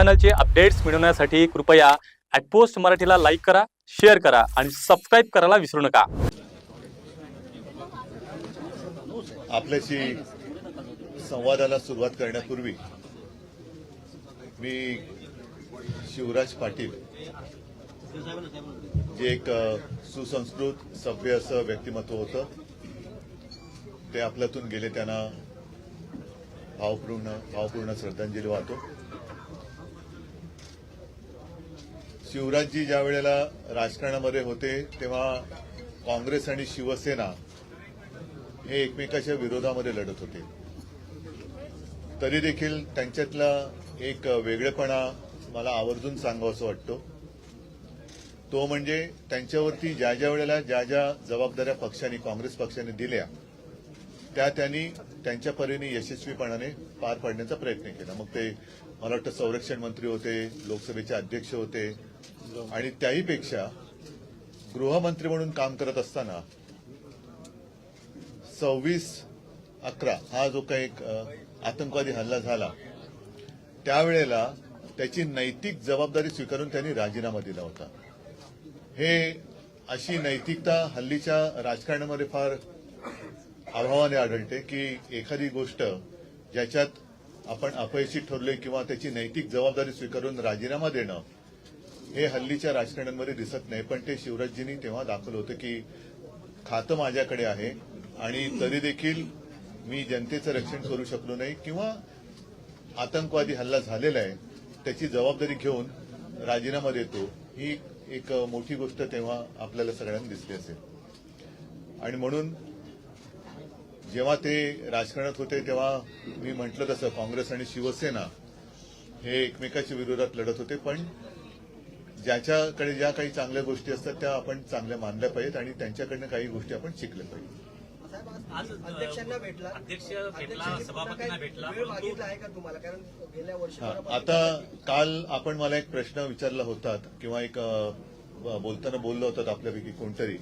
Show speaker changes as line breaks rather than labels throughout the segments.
चॅनलचे updates मिळवण्यासाठी कृपया ॲटपोस्ट मराठीला लाईक करा शेअर करा आणि सबस्क्राईब करायला विसरू नका.
आपल्याशी संवादाला सुरुवात करण्यापूर्वी मी शिवराज पाटील जे एक सुसंस्कृत सभ्य असं व्यक्तिमत्व होतं ते आपल्यातून गेले त्यांना भावपूर्ण भावपूर्ण श्रद्धांजली वाहतो. शिवराजजी ज्या वेळेला राजकारणामध्ये होते तेव्हा काँग्रेस आणि शिवसेना हे एकमेकाच्या विरोधामध्ये लढत होते. तरी देखील त्यांच्यातला एक वेगळेपणा मला आवर्जून सांगावं असं वाटतो. तो म्हणजे त्यांच्यावरती ज्या ज्या वेळेला ज्या ज्या जबाबदाऱ्या पक्षाने काँग्रेस पक्षाने दिल्या त्या त्यांनी त्यांच्या परीने यशस्वीपणाने पार पाडण्याचा प्रयत्न केला. मग ते मला वाटतं संरक्षण मंत्री होते लोकसभेचे अध्यक्ष होते आणि त्याहीपेक्षा गृहमंत्री म्हणून काम करत असताना सव्वीस अकरा हा जो काही आतंकवादी हल्ला झाला त्यावेळेला त्याची नैतिक जबाबदारी स्वीकारून त्यांनी राजीनामा दिला होता. हे अशी नैतिकता हल्लीच्या राजकारणामध्ये फार अभावाने आढळते की एखादी गोष्ट ज्याच्यात आपण अपयशी ठरलोय किंवा त्याची नैतिक जबाबदारी स्वीकारून राजीनामा देणं हे हल्लीच्या राजकारण्यांमध्ये दिसत नाही. पण ते शिवराजजींनी तेव्हा दाखवलं होतं की खातं माझ्याकडे आहे आणि तरी देखील मी जनतेचं रक्षण करू शकलो नाही किंवा आतंकवादी हल्ला झालेला आहे त्याची जबाबदारी घेऊन राजीनामा देतो ही एक मोठी गोष्ट तेव्हा आपल्याला सगळ्यांना दिसली असेल. आणि म्हणून जेव्हा ते राजकारणात होते तेव्हा मी म्हटलं तसं काँग्रेस आणि शिवसेना हे एकमेकाच्या विरोधात लढत होते पण ज्याच्याकडे ज्या काही चांगल्या गोष्टी असतात त्या आपण चांगल्या मानल्या पाहिजेत आणि त्यांच्याकडनं काही गोष्टी आपण शिकल्या पाहिजे
आज
अध्यक्षांना भेटला.
अध्यक्ष भेटला
अध्यक्षांनी
सभापतींना
काही
भेटला.
वेळ
परंतु
मागितला आहे का तुम्हाला? कारण गेल्या
हा,
वर्षभरापासून
आता काल आपण मला एक प्रश्न विचारला होता किंवा एक अ, बोलताना बोललो होतात आपल्यापैकी कोणतरी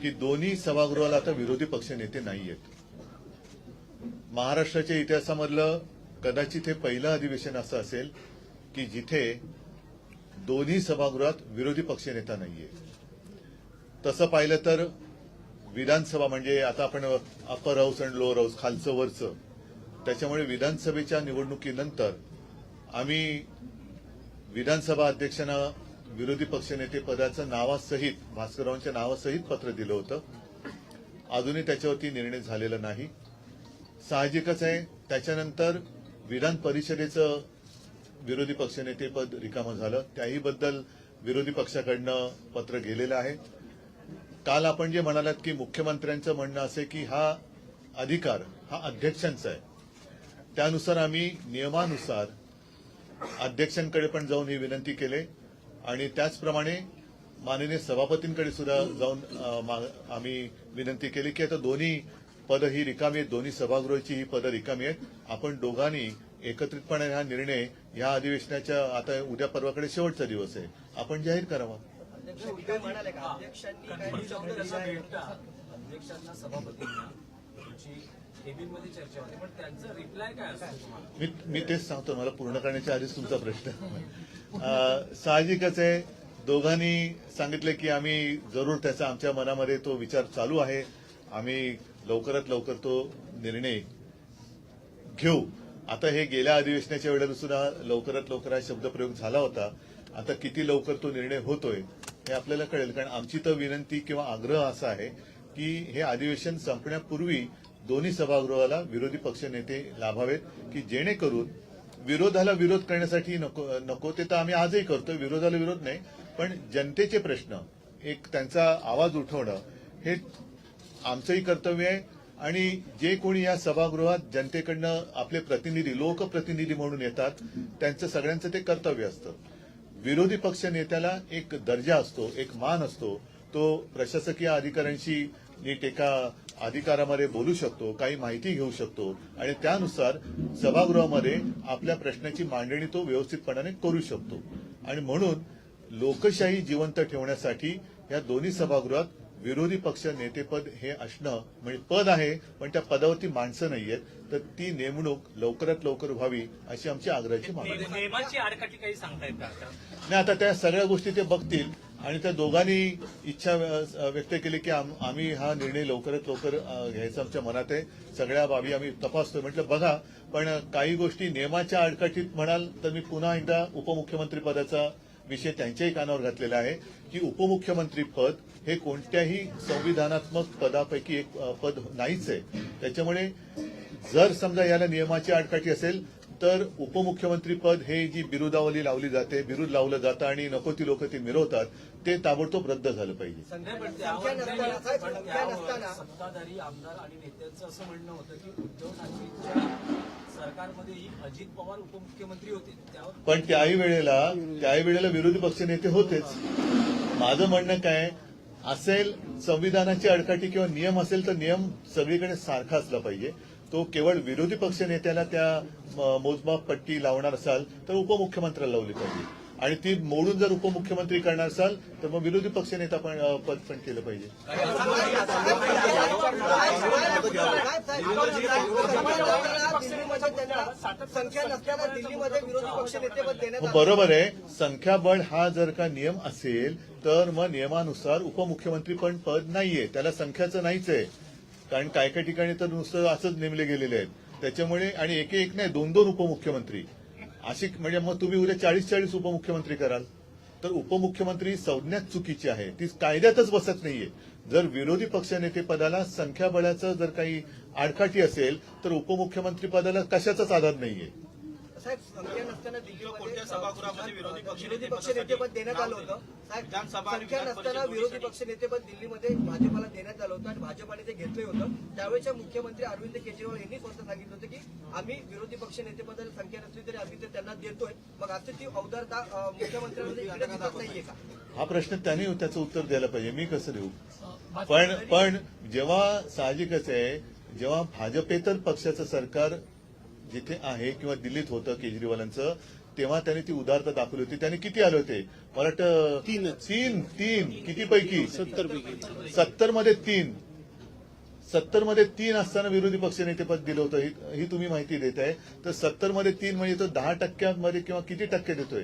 की दोन्ही सभागृहाला आता विरोधी पक्ष नेते नाहीयेत. महाराष्ट्राच्या इतिहासामधलं कदाचित हे पहिलं अधिवेशन असं असेल की जिथे दोन्ही सभागृहात विरोधी पक्ष नेता नाहीये. तसं पाहिलं तर विधानसभा म्हणजे आता आपण upper house and lower house खालचं वरचं त्याच्यामुळे विधानसभेच्या निवडणुकीनंतर आम्ही विधानसभा अध्यक्षांना विरोधी पक्षनेते पदाचं नावासहित भास्कररावांच्या नावासहित पत्र दिलं होतं. अजूनही त्याच्यावरती निर्णय झालेला नाही. साहजिकच आहे. त्याच्यानंतर विधान परिषदेचं विरोधी पक्षनेतेपद रिकामं झालं. त्याही बद्दल विरोधी पक्षाकडनं पत्र गेलेलं आहे. काल आपण जे म्हणालात की मुख्यमंत्र्यांचं म्हणणं असे की हा अधिकार हा अध्यक्षांचा आहे. त्यानुसार आम्ही नियमानुसार अध्यक्षांकडे पण जाऊन ही विनंती केली आणि त्याचप्रमाणे माननीय सभापतींकडे सुद्धा जाऊन मा- आम्ही विनंती केली की आता दोन्ही पदं ही रिकामी आहेत. दोन्ही सभागृहाची ही पदं रिकामी आहेत. आपण दोघांनी एकत्रितपणे हा निर्णय या अधिवेशनाच्या आता उद्या परवाकडे शेवटचा दिवस आहे. आपण जाहीर करावा.
अध्यक्ष काय म्हणाले का? अध्यक्षांनी काय निर्णय दिला आहे?
अध्यक्षांना सभापतींना तुमची केबिनमध्ये चर्चा होते. पण त्यांचा रिप्लाय काय असतो तुम्हाला?
मी मी तेच सांगतो. मला पूर्ण करण्याच्या आधीच तुमचा प्रश्न साहजिकच आहे. दोघांनी सांगितलं की आम्ही जरूर त्याचा आमच्या मनामध्ये तो विचार चालू आहे. आम्ही लवकरात लवकर तो निर्णय घेऊ. आता हे गेल्या अधिवेशनाच्या वेळेला सुद्धा लवकरात लवकर हा शब्दप्रयोग झाला होता. आता किती लवकर तो निर्णय होतोय हे आपल्याला कळेल. कारण आमची तर विनंती किंवा आग्रह असा आहे की हे अधिवेशन संपण्यापूर्वी दोन्ही सभागृहाला विरोधी पक्ष नेते लाभावेत की जेणेकरून विरोधाला विरोध करण्यासाठी नको नको ते तर आम्ही आजही करतोय. विरोधाला विरोध नाही. पण जनतेचे प्रश्न एक त्यांचा आवाज उठवणं हे आमचंही कर्तव्य आहे. आणि जे कोणी या सभागृहात जनतेकडनं आपले प्रतिनिधी लोकप्रतिनिधी म्हणून येतात त्यांचं सगळ्यांचं ते कर्तव्य असतं. विरोधी पक्ष नेत्याला एक दर्जा असतो एक मान असतो. तो प्रशासकीय अधिकाऱ्यांशी नीट एका अधिकारामध्ये बोलू शकतो काही माहिती घेऊ शकतो. आणि त्यानुसार सभागृहामध्ये आपल्या प्रश्नाची मांडणी तो व्यवस्थितपणाने करू शकतो. आणि म्हणून लोकशाही जिवंत ठेवण्यासाठी या दोन्ही सभागृहात विरोधी पक्ष नेतेपद हे असणं म्हणजे पद आहे पण त्या पदावरती माणसं नाहीयेत तर ती नेमणूक लवकरात लवकर व्हावी अशी आमची आग्रहाची मागणी? नाही आता. त्या सगळ्या गोष्टी ते बघतील आणि त्या दोघांनी इच्छा व्यक्त केली की आम- आम्ही हा निर्णय लवकरात लवकर घ्यायचा आमच्या मनात आहे. सगळ्या बाबी आम्ही तपासतोय. म्हटलं बघा पण काही गोष्टी नियमाच्या आडकाठीत म्हणाल तर मी पुन्हा एकदा उपमुख्यमंत्री पदाचा विषय त्यांच्याही कानावर घातलेला आहे की उपमुख्यमंत्री पद हे कोणत्याही संविधानात्मक पदापैकी एक पद नाहीच आहे त्याच्यामुळे जर समजा याला नियमाची आडकाठी असेल तर उपमुख्यमंत्री पद हे जी बिरुदावली लावली जाते बिरुद लावलं जातं आणि नको ती लोक ती मिरवतात ते ताबडतोब रद्द झालं पाहिजे.
सत्ताधारी आमदार आणि नेत्यांचं असं म्हणणं होतं की उद्धव ठाकरेंच्या सरकारमध्ये अजित पवार उपमुख्यमंत्री होते
पण त्याही वेळेला त्याही वेळेला विरोधी पक्षनेते होतेच. माझं म्हणणं काय असेल संविधानाची अडकाठी किंवा नियम असेल तर नियम सगळीकडे सारखा असला पाहिजे. तो केवळ विरोधी पक्ष नेत्याला त्या मोजमाप पट्टी लावणार असाल तर उपमुख्यमंत्र्याला लावली पाहिजे. आणि ती मोडून जर उपमुख्यमंत्री करणार असाल तर मग विरोधी पक्ष नेता पण पद पण केलं पाहिजे. बरोबर आहे. संख्याबळ हा जर का नियम असेल तर मग नियमानुसार उपमुख्यमंत्री पण पद नाहीये. त्याला संख्याचं नाहीच आहे. कारण काय काय ठिकाणी तर नुसतं असंच नेमले गेलेले आहेत. त्याच्यामुळे आणि एक एक नाही दोन दोन उपमुख्यमंत्री. अशी म्हणजे मग तुम्ही उद्या चाळीस चाळीस उपमुख्यमंत्री कराल. तर उपमुख्यमंत्री संज्ञा चुकीची आहे. ती कायद्यातच बसत नाहीये. जर विरोधी पक्षनेते पदाला संख्याबळाचं जर काही आडकाठी असेल तर उपमुख्यमंत्री पदाला कशाचाच आधार नाहीये.
साहेब संख्या नसताना दिल्लीमध्ये
कोणत्या सभागृहामध्ये विरोधी पक्ष
विरोधी पक्ष नेतेपद देण्यात आलं होतं. साहेब
विधानसभा आणि
संख्या नसताना विरोधी. पक्ष नेतेपद दिल्लीमध्ये भाजपाला देण्यात आलं होतं आणि भाजपाने ते घेतलं होतं. त्यावेळेच्या मुख्यमंत्री अरविंद केजरीवाल यांनी स्वतः सांगितलं होतं की आम्ही विरोधी पक्ष नेतेपदाला संख्या नसली तरी आम्ही ते त्यांना देतोय. मग आता ती अवधारता नाहीये का?
हा प्रश्न त्यांनी त्याचं उत्तर द्यायला पाहिजे. मी कसं देऊ? पण पण जेव्हा साहजिकच आहे जेव्हा भाजपेतर पक्षाचं सरकार जिथे आहे किंवा दिल्लीत होतं केजरीवालांचं तेव्हा त्यांनी ती उदारता दाखवली होती. त्यांनी किती आले होते? मला वाटतं तीन तीन तीन. किती पैकी सत्तर पैकी सत्तरमध्ये तीन. सत्तरमध्ये तीन असताना विरोधी पक्षनेतेपद दिलं होतं. ही- ही तुम्ही माहिती देत आहे. तर सत्तरमध्ये तीन म्हणजे तो दहा टक्क्यांमध्ये किंवा किती टक्के देतोय?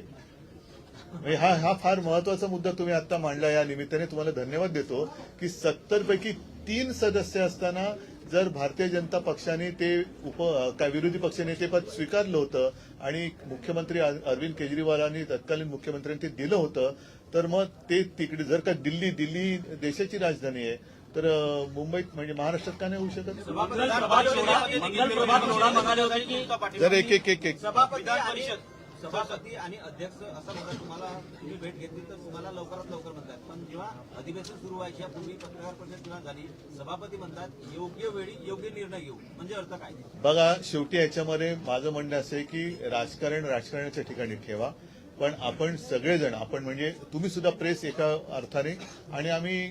म्हणजे हा हा फार महत्त्वाचा मुद्दा तुम्ही आता मांडला या निमित्ताने. तुम्हाला धन्यवाद देतो की सत्तर पैकी तीन सदस्य असताना जर भारतीय जनता पक्षाने ते उप काय विरोधी पक्षनेतेपद स्वीकारलं होतं आणि मुख्यमंत्री अर- अरविंद केजरीवालांनी तत्कालीन मुख्यमंत्र्यांनी ते दिलं होतं तर मग ते तिकडे जर का दिल्ली दिल्ली देशाची राजधानी आहे तर मुंबईत म्हणजे महाराष्ट्रात का नाही होऊ शकत? जर एक एक एक एक
सभापती आणि अध्यक्ष असं म्हणतात तुम्हाला तुम्ही भेट घेतली तर तुम्हाला लवकरात लवकर म्हणतात. पण जेव्हा अधिवेशन सुरू व्हायच्या पूर्वी पत्रकार परिषद जेव्हा झाली सभापती म्हणतात योग्य वेळी योग्य निर्णय घेऊ. म्हणजे अर्थ काय?
बघा शेवटी याच्यामध्ये माझं म्हणणं असं आहे की राजकारण राजकारणाच्या ठिकाणी ठेवा. पण आपण सगळेजण आपण म्हणजे तुम्ही सुद्धा प्रेस एका अर्थाने आणि आम्ही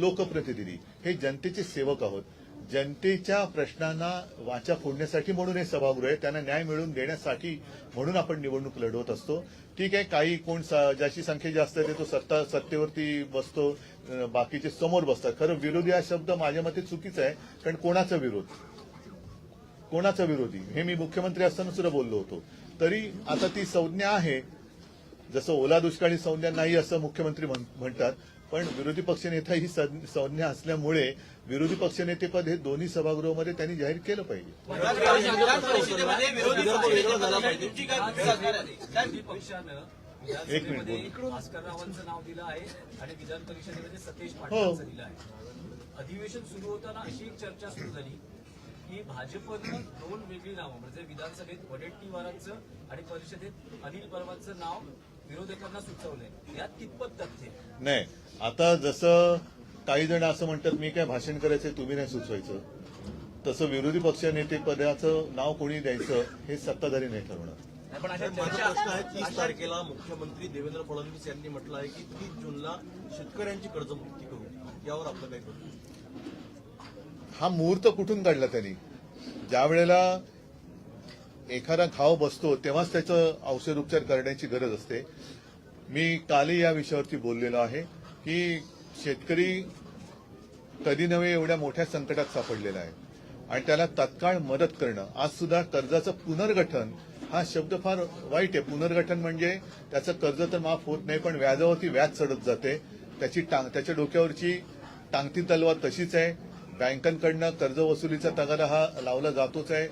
लोकप्रतिनिधी. हे जनतेचे सेवक आहोत. जनतेच्या प्रश्नांना वाचा फोडण्यासाठी म्हणून हे सभागृह आहे. त्यांना न्याय मिळवून देण्यासाठी म्हणून आपण निवडणूक लढवत असतो. ठीक आहे काही कोण सा- ज्याची संख्या जास्त आहे तो सत्ता सत्तेवरती बसतो बाकीचे समोर बसतात. खरं विरोधी हा शब्द माझ्या मते चुकीचा आहे कारण कोणाचा विरोध? कोणाचा विरोधी? हे मी मुख्यमंत्री असताना सुद्धा बोललो होतो. तरी आता ती संज्ञा आहे. जसं ओला दुष्काळी संज्ञा नाही असं मुख्यमंत्री म्हण- म्हणतात पण विरोधी पक्षनेता ही संज्ञा असल्यामुळे विरोधी पक्षनेतेपद हे दोन्ही सभागृहामध्ये त्यांनी जाहीर केलं पाहिजे. एक मिनिट
रावांचं नाव दिलं आहे आणि विधान परिषदेमध्ये सतेज
हो.
पाटलांचं दिलं आहे. अधिवेशन सुरू होताना अशी एक चर्चा सुरू झाली की भाजपनं दोन वेगळी नावं म्हणजे विधानसभेत वडेट्टीवारांचं आणि परिषदेत अनिल परबांचं नाव विरोधकांना सुचवलंय. यात कितपत तथ्य?
नाही आता जसं काही जण असं म्हणतात मी काय भाषण करायचं तुम्ही नाही सुचवायचं. तसं विरोधी पक्ष नेते पदाचं नाव कोणी द्यायचं हे सत्ताधारी नाही ठरवणार.
पण अशा चर्चा
आहे तीस तारखेला मुख्यमंत्री देवेंद्र फडणवीस यांनी म्हटलं आहे की तीस जूनला शेतकऱ्यांची कर्जमुक्ती करू. यावर आपलं काय करू
हा मुहूर्त कुठून काढला त्यांनी? ज्या वेळेला एखादा घाव बसतो तेव्हाच त्याचं औषध उपचार करण्याची गरज असते. मी कालही या विषयावरती बोललेलो आहे की शेतकरी कधी नव्हे एवढ्या मोठ्या संकटात सापडलेला आहे. आणि त्याला तत्काळ मदत करणं आज सुद्धा कर्जाचं पुनर्गठन हा शब्द फार वाईट आहे. पुनर्गठन म्हणजे त्याचं कर्ज तर माफ होत नाही पण व्याजावरती व्याज चढत जाते. त्याची टांग त्याच्या डोक्यावरची टांगती तलवार तशीच आहे. बँकांकडनं कर्ज वसुलीचा तगारा हा लावला जातोच आहे.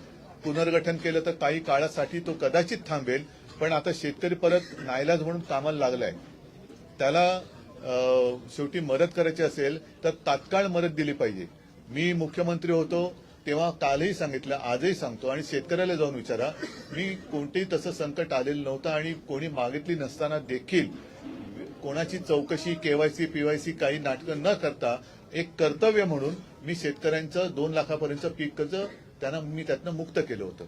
पुनर्गठन केलं तर काही काळासाठी तो कदाचित थांबेल पण आता शेतकरी परत नाईलाज म्हणून कामाला लागलाय. त्याला शेवटी मदत करायची असेल तर तात्काळ मदत दिली पाहिजे. मी मुख्यमंत्री होतो तेव्हा कालही सांगितलं आजही सांगतो आणि शेतकऱ्याला जाऊन विचारा. मी कोणतेही तसं संकट आलेलं नव्हतं आणि कोणी मागितली नसताना देखील कोणाची चौकशी केवायसी पीवायसी काही नाटकं न करता एक कर्तव्य म्हणून मी शेतकऱ्यांचं दोन लाखापर्यंत पीक कर्ज त्यांना मी त्यातनं मुक्त केलं होतं.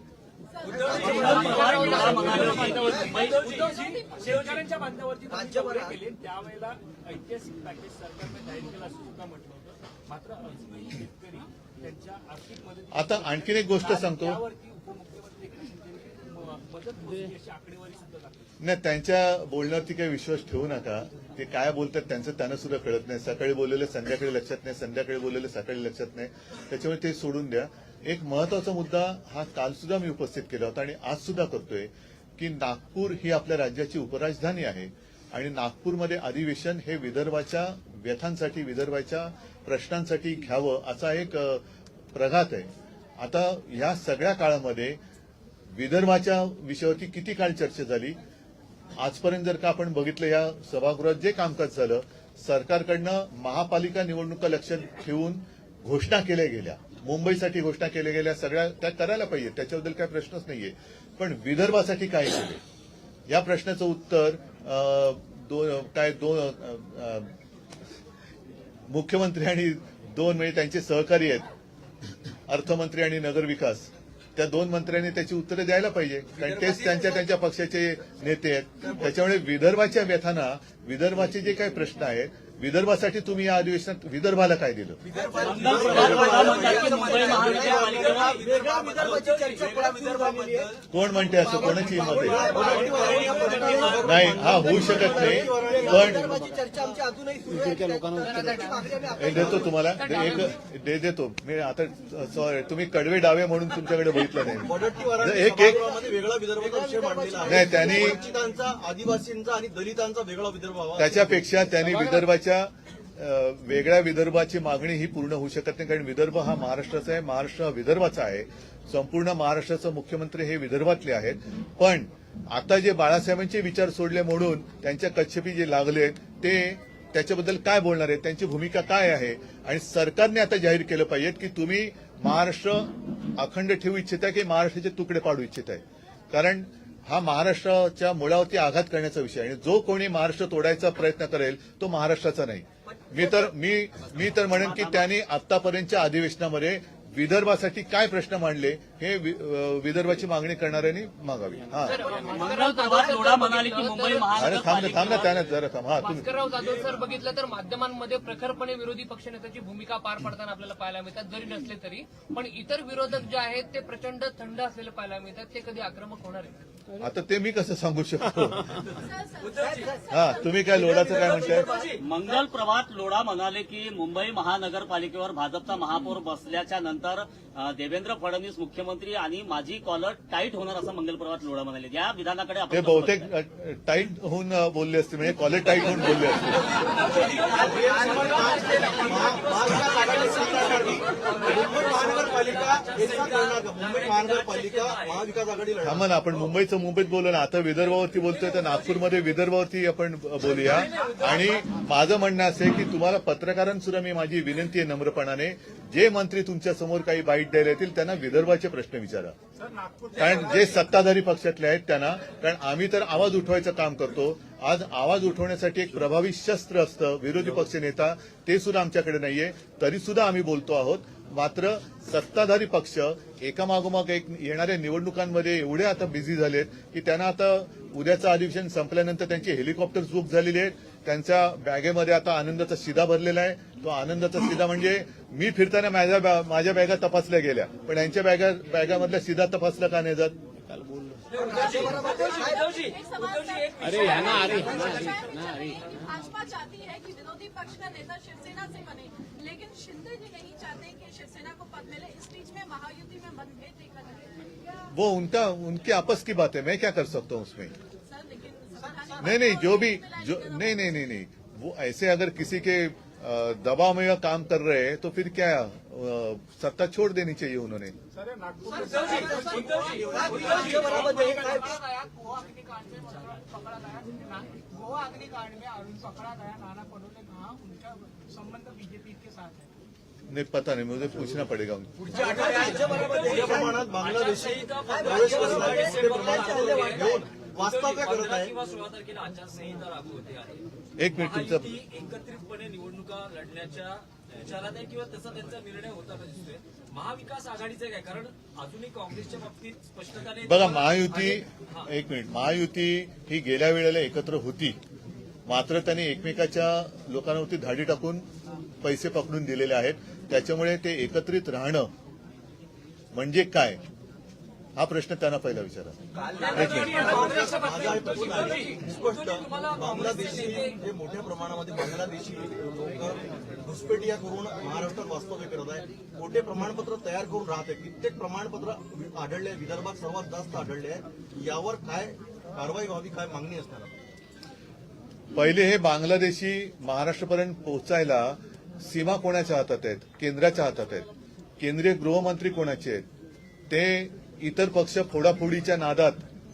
शेतकऱ्यांच्या बांधावरती केले त्यावेळेला ऐतिहासिक पॅकेज सरकारने जाहीर असं सुद्धा म्हटलं होतं मात्र अजूनही शेतकरी त्यांच्या आर्थिक मदत
आता आणखीन एक गोष्ट सांगतो.
उपमुख्यमंत्री
नाही त्यांच्या बोलण्यावरती काही विश्वास ठेवू नका. ते काय बोलतात त्यांचं त्यांना सुद्धा कळत नाही. सकाळी बोललेलं संध्याकाळी लक्षात नाही. संध्याकाळी बोललेलं सकाळी लक्षात नाही. त्याच्यामुळे ते सोडून द्या. एक महत्त्वाचा मुद्दा हा काल सुद्धा मी उपस्थित केला होता आणि आज सुद्धा करतोय की नागपूर ही आपल्या राज्याची उपराजधानी आहे. आणि नागपूरमध्ये अधिवेशन हे विदर्भाच्या व्यथांसाठी विदर्भाच्या प्रश्नांसाठी घ्यावं असा एक प्रघात आहे. आता या सगळ्या काळामध्ये विदर्भाच्या विषयावरती किती काळ चर्चा झाली? आजपर्यंत जर का आपण बघितलं या सभागृहात जे कामकाज झालं सरकारकडनं महापालिका निवडणुका लक्षात ठेवून घोषणा केल्या गेल्या. मुंबईसाठी घोषणा केल्या गेल्या सगळ्या त्या करायला पाहिजे त्याच्याबद्दल काही प्रश्नच नाहीये. पण विदर्भासाठी काय केले या प्रश्नाचं उत्तर दोन काय दोन मुख्यमंत्री आणि दोन म्हणजे त्यांचे सहकारी आहेत अर्थमंत्री आणि नगरविकास त्या दोन मंत्र्यांनी त्याची उत्तरं द्यायला पाहिजे. कारण तेच त्यांच्या त्यांच्या पक्षाचे नेते आहेत. त्याच्यामुळे विदर्भाच्या व्यथांना विदर्भाचे जे काही प्रश्न आहेत विदर्भासाठी तुम्ही या अधिवेशनात विदर्भाला काय दिलं? कोण म्हणते असं? कोणाची हिंमत आहे नाही हा होऊ शकत नाही पण देतो तुम्हाला. एक दे देतो. मी आता सॉरी तुम्ही कडवे डावे म्हणून तुमच्याकडे बघितलं नाही. एक एक
वेगळा विदर्भाचा विषय मांडलेला
नाही, त्यांनी-
आदिवासींचा आणि दलितांचा वेगळा विदर्भ
त्याच्यापेक्षा त्यांनी विदर्भाच्या अ, वेगळ्या विदर्भाची मागणी ही पूर्ण होऊ शकत नाही कारण विदर्भ हा महाराष्ट्राचा आहे महाराष्ट्र हा विदर्भाचा आहे. संपूर्ण महाराष्ट्राचे मुख्यमंत्री हे विदर्भातले आहेत. पण आता जे बाळासाहेबांचे विचार सोडले म्हणून त्यांच्या कच्छपी जे लागले ते त्याच्याबद्दल काय बोलणार आहेत? त्यांची भूमिका काय आहे? आणि सरकारने आता जाहीर केलं पाहिजे की तुम्ही महाराष्ट्र अखंड ठेवू इच्छिताय की महाराष्ट्राचे तुकडे पाडू इच्छिताय? कारण हा महाराष्ट्राच्या मुळावरती आघात करण्याचा विषय आहे. आणि जो कोणी महाराष्ट्र तोडायचा प्रयत्न करेल तो महाराष्ट्राचा नाही. मी तर मी मी तर म्हणेन की त्यांनी आतापर्यंतच्या अधिवेशनामध्ये विदर्भासाठी काय प्रश्न मांडले हे विदर्भाची मागणी करणाऱ्यांनी मागावी. हा. अरे थांब ना थांब ना त्याने जरा थांब. हा तुम्ही.
भास्करराव जाधव सर बघितलं तर माध्यमांमध्ये प्रखरपणे विरोधी पक्षनेत्याची भूमिका पार पाडताना आपल्याला पाहायला मिळतात. जरी नसले तरी. पण इतर विरोधक जे आहेत ते प्रचंड थंड असलेले पाहायला मिळतात. ते कधी आक्रमक होणार आहेत.
आता ते मी कसं सांगू शकतो? हा तुम्ही काय लोडाचं काय म्हणताय?
मंगल प्रभात लोढा म्हणाले की मुंबई महानगरपालिकेवर भाजपचा महापौर बसल्याच्या नंतर देवेंद्र फडणवीस मुख्यमंत्री आणि माझी कॉलर टाईट होणार असं मंगल प्रभात लोढा म्हणाले. या विधानाकडे
ते
आपण
बहुतेक? टाईट होऊन बोलले असते म्हणजे कॉलेज टाईट होऊन बोलले असते
मुंबई महानगरपालिका महाविकास आघाडी
थांबा ना आपण मुंबईचं मुंबईत बोललो ना आता विदर्भावरती बोलतोय तर नागपूरमध्ये विदर्भावरती आपण बोलूया. आणि माझं म्हणणं असं आहे की तुम्हाला पत्रकारांसुद्धा मी माझी विनंती आहे नम्रपणाने. जे मंत्री तुमच्यासमोर काही बाईट द्यायला येतील त्यांना विदर्भाचे प्रश्न विचारा. कारण जे सत्ताधारी पक्षातले आहेत त्यांना कारण आम्ही तर आवाज उठवायचं काम करतो. आज आवाज उठवण्यासाठी एक प्रभावी शस्त्र असतं विरोधी पक्ष नेता ते सुद्धा आमच्याकडे नाहीये. तरी सुद्धा आम्ही बोलतो आहोत. मात्र सत्ताधारी पक्ष एकामागोमाग एक येणाऱ्या निवडणुकांमध्ये एवढे आता बिझी झालेत की त्यांना आता उद्याचं अधिवेशन संपल्यानंतर त्यांची हेलिकॉप्टर बुक झालेली आहेत त्यांच्या बॅगेमध्ये आता आनंदाचा शिदा भरलेला आहे. तो आनंदाचा शिदा म्हणजे मी फिरताना माझ्या बॅ- माझ्या बॅगा तपासल्या गेल्या. पण यांच्या बॅगा बॅगामधल्या शिदा तपासला का नाही जात?
अरे भाजपा चाहती है कि विरोधी पक्ष का नेता शिवसेना से बने लेकिन शिंदे जी नहीं चाहते कि शिवसेना को पद मिले। इस बीच में महायुति में मतभेद देखा जाए
वो उनका उनके आपस की बात है मैं क्या कर सकता हूँ उसमें?
सर लेकिन संवैधानिक
नहीं नहीं जो भी जो नहीं नहीं नहीं नहीं। वो ऐसे अगर किसी के दबाव में काम कर रहे हैं तो फिर क्या सत्ता छोड़ देनी चाहिए उन्होंने। नहीं पता नहीं मुझे पूछना पड़ेगा उनको
वास्तव्य करत आहे
एक मिनिट तुमचा
एकत्रितपणे निवडणुका लढण्याच्या विचारात आहे किंवा तसा त्यांचा निर्णय होताना दिसतोय. महाविकास आघाडीचं काय? कारण अजूनही काँग्रेसच्या बाबतीत स्पष्टता नाही.
बघा महायुती एक मिनिट. महायुती ही गेल्या वेळेला एकत्र होती. मात्र त्यांनी एकमेकाच्या लोकांवरती धाडी टाकून पैसे पकडून दिलेले आहेत. त्याच्यामुळे ते एकत्रित राहणं म्हणजे काय? हा प्रश्न त्यांना पहिला विचारा.
बांगलादेशी जे मोठ्या प्रमाणामध्ये बांगलादेशी लोक घुसपेटिया करून महाराष्ट्रात वास्तव्य करत आहे मोठे प्रमाणपत्र तयार करून राहत आहे कित्येक प्रमाणपत्र आढळले आहे विदर्भात सर्वात जास्त आढळले आहे यावर काय कारवाई व्हावी काय मागणी असणार?
पहिले हे बांगलादेशी महाराष्ट्रापर्यंत पोहोचायला सीमा कोणाच्या हातात आहेत? केंद्राच्या हातात आहेत. केंद्रीय गृहमंत्री कोणाचे आहेत? ते इतर पक्ष फोडाफोडीच्या नादात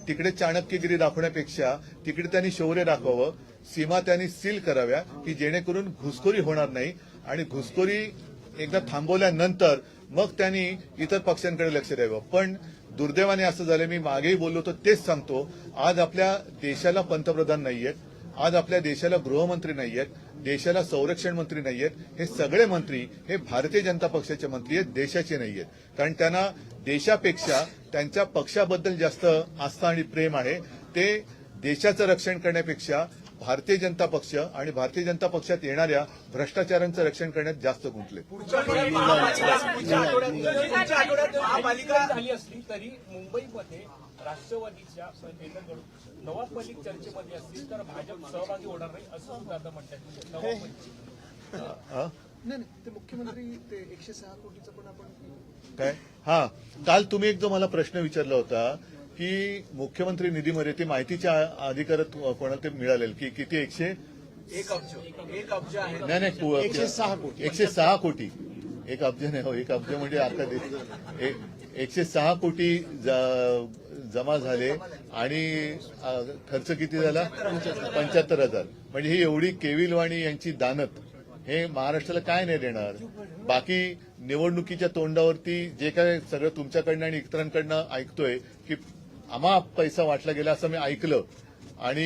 तिकडे चाणक्यगिरी दाखवण्यापेक्षा तिकडे त्यांनी शौर्य दाखवावं सीमा त्यांनी सील कराव्या की जेणेकरून घुसखोरी होणार नाही. आणि घुसखोरी एकदा थांबवल्यानंतर मग त्यांनी इतर पक्षांकडे लक्ष द्यावं. पण दुर्दैवाने असं झालं मी मागेही बोललो होतो तेच सांगतो. आज आपल्या देशाला पंतप्रधान नाहीयेत. आज आपल्या देशाला गृहमंत्री नाही आहेत देशाला संरक्षण मंत्री आहेत हे सगळे मंत्री हे भारतीय जनता पक्षाचे मंत्री आहेत देशाचे नाही आहेत. कारण त्यांना देशापेक्षा त्यांच्या पक्षाबद्दल जास्त आस्था आणि प्रेम आहे. ते देशाचं रक्षण करण्यापेक्षा भारतीय जनता पक्ष आणि भारतीय जनता पक्षात येणाऱ्या भ्रष्टाचारांचं रक्षण करण्यात जास्त गुंतले.
पुढच्या आठवड्यात महापालिका
झाली असली तरी मुंबईमध्ये राष्ट्रवादीच्या नेत्यांकडून नवाब मलिक चर्चेमध्ये असतील तर भाजप सहभागी होणार नाही असं सुद्धा आता म्हणतात. नवाब मलिक?
नाही नाही ते मुख्यमंत्री ते एकशे सहा कोटीचं पण आपण
काय? हा. काल तुम्ही एक जो मला प्रश्न विचारला होता की मुख्यमंत्री निधीमध्ये ती माहितीच्या अधिकारात कोणाला ते मिळालेल? की किती? एकशे
एक अब्ज. एक अब्ज आहे.
नाही नाही
एकशे सहा कोटी.
एकशे सहा कोटी. एक अब्ज नाही हो एक अब्ज म्हणजे आता एकशे सहा कोटी ज- जमा झाले आणि खर्च किती झाला? पंच्याहत्तर हजार. म्हणजे ही एवढी केविलवाणी यांची दानत हे महाराष्ट्राला काय नाही देणार? बाकी निवडणुकीच्या तोंडावरती जे काय सगळं तुमच्याकडनं आणि इतरांकडनं ऐकतोय की आम्हा पैसा वाटला गेला असं मी ऐकलं. आणि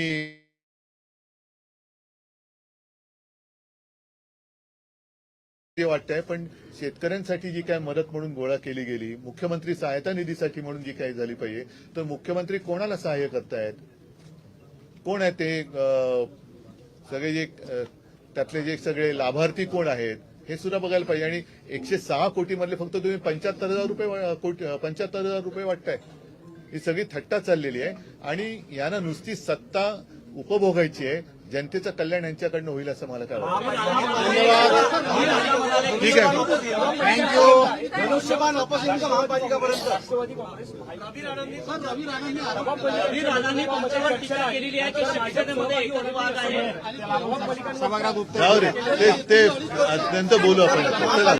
ते वाटतंय पण शेतकऱ्यांसाठी जी काय मदत म्हणून गोळा केली गेली मुख्यमंत्री सहायता निधीसाठी म्हणून जी काही झाली पाहिजे तर मुख्यमंत्री कोणाला सहाय्य करतायत? कोण आहे ते सगळे जे त्यातले जे सगळे लाभार्थी कोण आहेत हे सुद्धा बघायला पाहिजे. आणि एकशे सहा कोटी मधले फक्त तुम्ही पंच्याहत्तर हजार रुपये पंच्याहत्तर हजार रुपये वाटताय. ही सगळी थट्टा चाललेली आहे. आणि यांना नुसती सत्ता उपभोगायची आहे. जनतेचं कल्याण यांच्याकडनं होईल असं मला काय वाटतं. ठीक आहे.
थँक्यू धनुष्यबाण वापस महापालिकापर्यंत.
रवी राणांनी तुमच्यावर टीका केलेली आहे की शिवसेनेमध्ये एकत्वाद आहे
जाऊ रे ते अत्यंत बोलू आपण